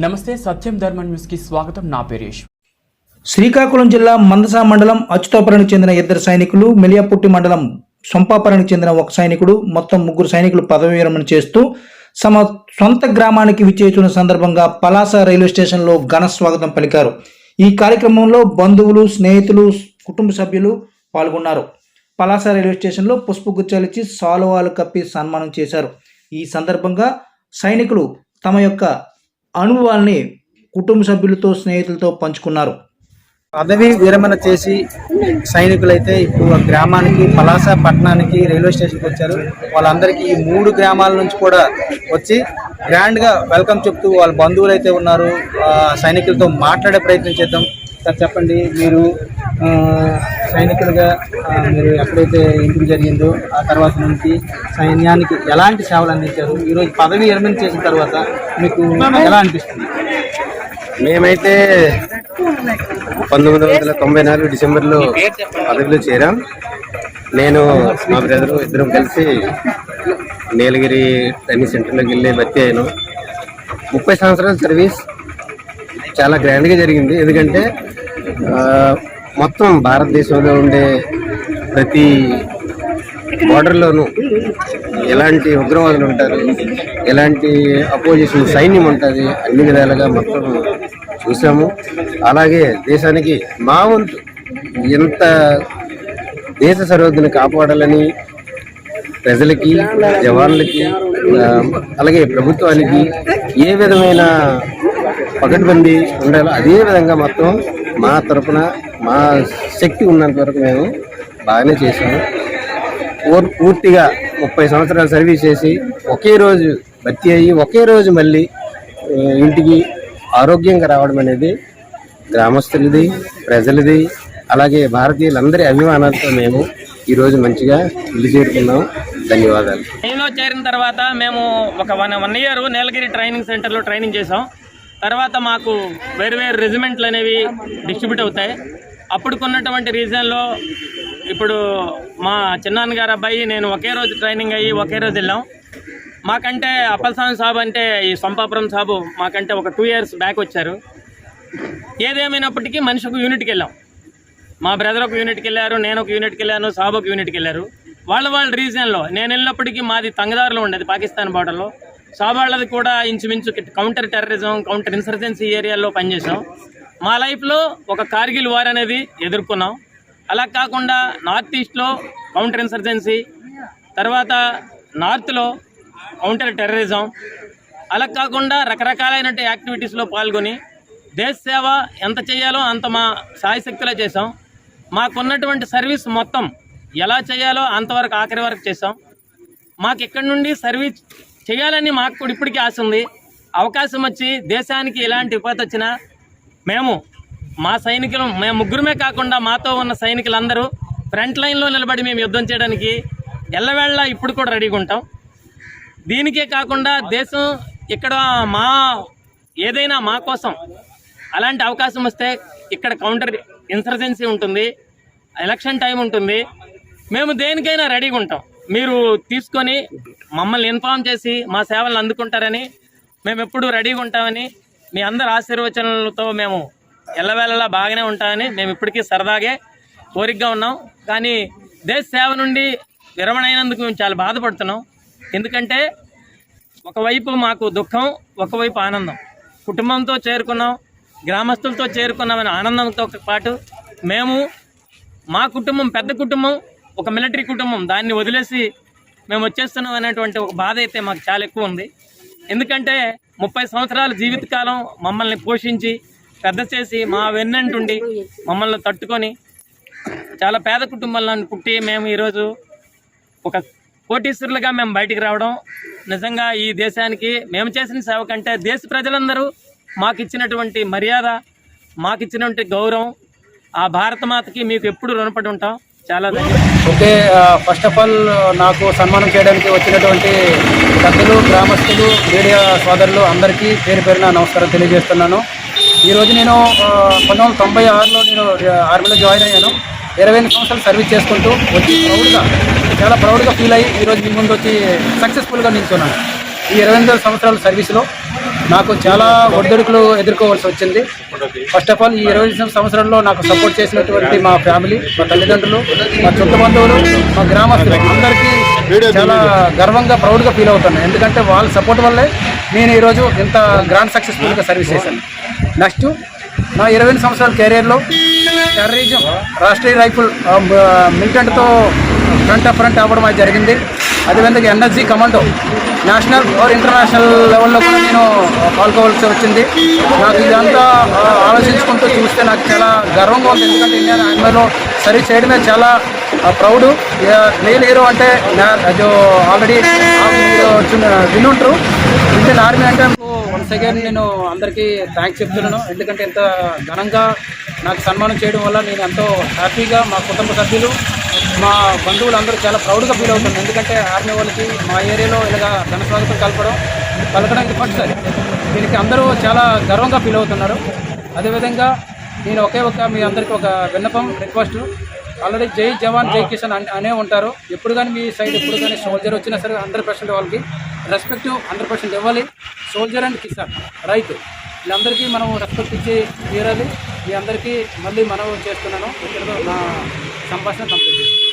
నమస్తే సత్యం ధర్మ న్యూస్కి స్వాగతం. నా పేరు శ్రీకాకుళం జిల్లా మందసా మండలం అచ్యుతాపురానికి చెందిన ఇద్దరు సైనికులు మెలియాపుట్టి మండలం సొంపాపురానికి చెందిన ఒక సైనికుడు మొత్తం ముగ్గురు సైనికులు పదవి విరమణ చేస్తూ తమ సొంత గ్రామానికి విచ్చేస్తున్న సందర్భంగా పలాస రైల్వే స్టేషన్లో ఘన స్వాగతం పలికారు. ఈ కార్యక్రమంలో బంధువులు స్నేహితులు కుటుంబ సభ్యులు పాల్గొన్నారు. పలాస రైల్వే స్టేషన్లో పుష్పగుచ్చాలు ఇచ్చి సాలువాలు కప్పి సన్మానం చేశారు. ఈ సందర్భంగా సైనికులు తమ యొక్క అనుభవాల్ని కుటుంబ సభ్యులతో స్నేహితులతో పంచుకున్నారు. పదవి విరమణ చేసి సైనికులైతే ఇప్పుడు గ్రామానికి పలాస పట్టణానికి రైల్వే స్టేషన్కి వచ్చారు. వాళ్ళందరికీ ఈ మూడు గ్రామాల నుంచి కూడా వచ్చి గ్రాండ్గా వెల్కమ్ చెప్తూ వాళ్ళ బంధువులు అయితే ఉన్నారు సైనికులతో మాట్లాడే ప్రయత్నం చేద్దాం. సార్ చెప్పండి మీరు సైనికులుగా మీరు ఎప్పుడైతే ఎంపిక జరిగిందో ఆ తర్వాత నుంచి సైన్యానికి ఎలాంటి సేవలు అందించారు? ఈరోజు పదవి విరమణ చేసిన తర్వాత మీకు ఎలా అనిపిస్తుంది? మేమైతే పంతొమ్మిది వందల తొంభై నాలుగు డిసెంబర్లో పదవిలో చేరాం. నేను మా బ్రదరు ఇద్దరం కలిసి నీలగిరి టెన్నిస్ సెంటర్లోకి వెళ్ళి భర్తీ అయ్యాను ముప్పై సంవత్సరాల సర్వీస్ చాలా గ్రాండ్గా జరిగింది. ఎందుకంటే మొత్తం భారతదేశంలో ఉండే ప్రతి బార్డర్లోనూ ఎలాంటి ఉగ్రవాదులు ఉంటారు ఎలాంటి అపోజిషన్ సైన్యం ఉంటుంది అన్ని విధాలుగా మొత్తం చూసాము. అలాగే దేశానికి మా వంతు ఎంత దేశ సరిహద్దును కాపాడాలని ప్రజలకి జవాన్లకి అలాగే ప్రభుత్వానికి ఏ విధమైన పకడ్బందీ ఉండాలో అదే విధంగా మొత్తం మా తరపున మా శక్తి ఉన్నంత వరకు మేము బాగానే చేసాము ఓర్ పూర్తిగా ముప్పై సంవత్సరాలు సర్వీస్ చేసి ఒకే రోజు భర్తీ అయ్యి ఒకే రోజు మళ్ళీ ఇంటికి ఆరోగ్యంగా రావడం అనేది గ్రామస్తులది ప్రజలది అలాగే భారతీయులందరి అభిమానాలతో మేము ఈరోజు మంచిగా ఇల్లు చేరుకున్నాం ధన్యవాదాలు. ట్రైన్లో చేరిన తర్వాత మేము ఒక one one year Nilgiri training సెంటర్లో ట్రైనింగ్ చేసాం తర్వాత మాకు వేరు వేరు రెజిమెంట్లు అనేవి డిస్ట్రిబ్యూట్ అవుతాయి. అప్పుడుకున్నటువంటి రీజన్లో ఇప్పుడు మా చిన్నాన్నగారు అబ్బాయి నేను ఒకే రోజు ట్రైనింగ్ అయ్యి ఒకే రోజు వెళ్ళాం. మాకంటే అప్పలస్వామి సాబు అంటే ఈ సొంపాపురం సాబు మాకంటే ఒక టూ ఇయర్స్ బ్యాక్ వచ్చారు. ఏదేమైనప్పటికీ మనిషి ఒక యూనిట్కి వెళ్ళాం. మా బ్రదర్ ఒక యూనిట్కి వెళ్ళారు నేను ఒక యూనిట్కి వెళ్ళాను సాబు ఒక యూనిట్కి వెళ్ళారు. వాళ్ళ వాళ్ళ రీజన్లో నేను వెళ్ళినప్పటికీ మాది తంగదారులో ఉండేది పాకిస్తాన్ బార్డర్లో సాబ్ వాళ్ళది కూడా ఇంచుమించు కౌంటర్ టెర్రరిజం కౌంటర్ ఇన్సర్జెన్సీ ఏరియాలో పనిచేసాం మా లైఫ్లో ఒక కార్గిల్ వార్ అనేది ఎదుర్కొన్నాం. అలా కాకుండా నార్త్ ఈస్ట్లో కౌంటర్ ఇన్సర్జెన్సీ తర్వాత నార్త్లో కౌంటర్ టెర్రరిజం అలా కాకుండా రకరకాలైన యాక్టివిటీస్లో పాల్గొని దేశ సేవ ఎంత చేయాలో అంత మా సాయశక్తిలో చేసాం మాకున్నటువంటి సర్వీస్ మొత్తం ఎలా చేయాలో అంతవరకు ఆఖరి వరకు చేసాం మాకు ఇక్కడి నుండి సర్వీస్ చేయాలని మాకు కూడా ఇప్పటికీ ఆశ ఉంది. అవకాశం వచ్చి దేశానికి ఎలాంటి విపత్తు వచ్చినా మేము మా సైనికులు మేము ముగ్గురమే కాకుండా మాతో ఉన్న సైనికులందరూ ఫ్రంట్ లైన్లో నిలబడి మేము యుద్ధం చేయడానికి ఎల్లవేళ్ళ ఇప్పుడు కూడా రెడీగా ఉంటాం. దీనికే కాకుండా దేశం ఇక్కడ మా ఏదైనా మా కోసం అలాంటి అవకాశం వస్తే ఇక్కడ కౌంటర్ ఇన్సర్జెన్సీ ఉంటుంది ఎలక్షన్ టైం ఉంటుంది. మేము దేనికైనా రెడీగా ఉంటాం. మీరు తీసుకొని మమ్మల్ని ఇన్ఫామ్ చేసి మా సేవలను అందుకుంటారని మేము ఎప్పుడూ రెడీగా ఉంటామని మీ అందరి ఆశీర్వచనలతో మేము ఎల్లవేళలా బాగానే ఉంటామని మేము ఇప్పటికీ సరదాగే కోరికగా ఉన్నాం. కానీ దేశ సేవ నుండి విరమణ అయినందుకు మేము చాలా బాధపడుతున్నాం. ఎందుకంటే ఒకవైపు మాకు దుఃఖం ఒకవైపు ఆనందం. కుటుంబంతో చేరుకున్నాం గ్రామస్తులతో చేరుకున్నామని ఆనందంతో పాటు మేము మా కుటుంబం పెద్ద కుటుంబం ఒక మిలిటరీ కుటుంబం. దాన్ని వదిలేసి మేము వచ్చేస్తున్నాం అనేటువంటి ఒక బాధ అయితే మాకు చాలా ఎక్కువ ఉంది. ఎందుకంటే ముప్పై సంవత్సరాల జీవితకాలం మమ్మల్ని పోషించి పెద్ద చేసి మా వెన్నంటుండి మమ్మల్ని తట్టుకొని చాలా పేద కుటుంబంలో పుట్టి మేము ఈరోజు ఒక కోటీశ్వరులుగా మేము బయటికి రావడం నిజంగా ఈ దేశానికి మేము చేసిన సేవ కంటే దేశ ప్రజలందరూ మాకు ఇచ్చినటువంటి మర్యాద మాకు ఇచ్చినటువంటి గౌరవం ఆ భారత మాతకి మీకు ఎప్పుడు రుణపడి ఉంటాం. చాలా ఓకే ఫస్ట్ ఆఫ్ ఆల్ నాకు సన్మానం చేయడానికి వచ్చినటువంటి పెద్దలు గ్రామస్తులు మీడియా సోదరులు అందరికీ పేరు పేరున నమస్కారం తెలియజేస్తున్నాను. ఈరోజు నేను పంతొమ్మిది వందల తొంభై ఆరులో నేను ఆర్మీలో జాయిన్ అయ్యాను. ఇరవై ఎనిమిది సంవత్సరాలు సర్వీస్ చేసుకుంటూ వచ్చి ప్రౌడ్గా చాలా ప్రౌడ్గా ఫీల్ అయ్యి ఈరోజు మీ ముందు వచ్చి సక్సెస్ఫుల్గా నిల్చున్నాను. ఈ ఇరవై ఎనిమిది సంవత్సరాల సర్వీస్లో నాకు చాలా ఒడిదుడుకులు ఎదుర్కోవాల్సి వచ్చింది. ఫస్ట్ ఆఫ్ ఆల్ ఈ ఇరవై సంవత్సరంలో నాకు సపోర్ట్ చేసినటువంటి మా ఫ్యామిలీ మా తల్లిదండ్రులు మా చుట్ట బంధువులు మా గ్రామస్తులు అందరికీ చాలా గర్వంగా ప్రౌడ్గా ఫీల్ అవుతున్నాను. ఎందుకంటే వాళ్ళ సపోర్ట్ వల్లే నేను ఈరోజు ఇంత గ్రాండ్ సక్సెస్ఫుల్గా సర్వీస్ చేశాను. నెక్స్ట్ నా ఇరవై సంవత్సరాల కెరీర్లో టెర్రరిజం రాష్ట్రీయ రైఫుల్ మిలిటెంట్తో ఫ్రంట్ ఆఫ్ ఫ్రంట్ అవ్వడం అది జరిగింది. అదేవిధంగా NSG commando national or international లెవెల్లో కూడా నేను పాల్గొవలసి వచ్చింది. నాకు ఇదంతా ఆలోచించుకుంటూ చూస్తే నాకు చాలా గర్వంగా ఉంది. ఎందుకంటే ఇండియన్ ఆర్మీలో సర్వీస్ చేయడమే చాలా ప్రౌడ్. నేను హీరో అంటే ఆల్రెడీ వినుంటారు ఇండియన్ ఆర్మీ అంటే వన్స్ అగైన్ నేను అందరికీ థ్యాంక్స్ చెప్తున్నాను. ఎందుకంటే ఇంత ఘనంగా నాకు సన్మానం చేయడం వల్ల నేను ఎంతో హ్యాపీగా మా కుటుంబ సభ్యులు మా బంధువులు అందరూ చాలా ప్రౌడ్గా ఫీల్ అవుతున్నాను ఎందుకంటే ఆర్మీ వాళ్ళకి మా ఏరియాలో ఇలాగా ఘన స్వాగతం కలపడం పలకడం ఇది ఫస్ట్ దీనికి అందరూ చాలా గర్వంగా ఫీల్ అవుతున్నారు. అదేవిధంగా నేను ఒకే ఒక మీ అందరికీ ఒక విన్నపం రిక్వెస్ట్ ఆల్రెడీ జై జవాన్ జై కిషన్ అనే ఉంటారు. ఎప్పుడు కానీ మీ సైడ్ ఎప్పుడు కానీ సోల్జర్ వచ్చినా సరే హండ్రెడ్ పర్సెంట్ వాళ్ళకి రెస్పెక్ట్ హండ్రెడ్ పర్సెంట్ ఇవ్వాలి. సోల్జర్ అండ్ కిసాన్ రైతు. వీళ్ళందరికీ మనం రెస్పెక్ట్ ఇచ్చి తీరాలి. మీ అందరికీ మళ్ళీ మనం చేస్తున్నాను. ఇక్కడతో నా సంభాషణ కంప్లీట్ చేస్తాను.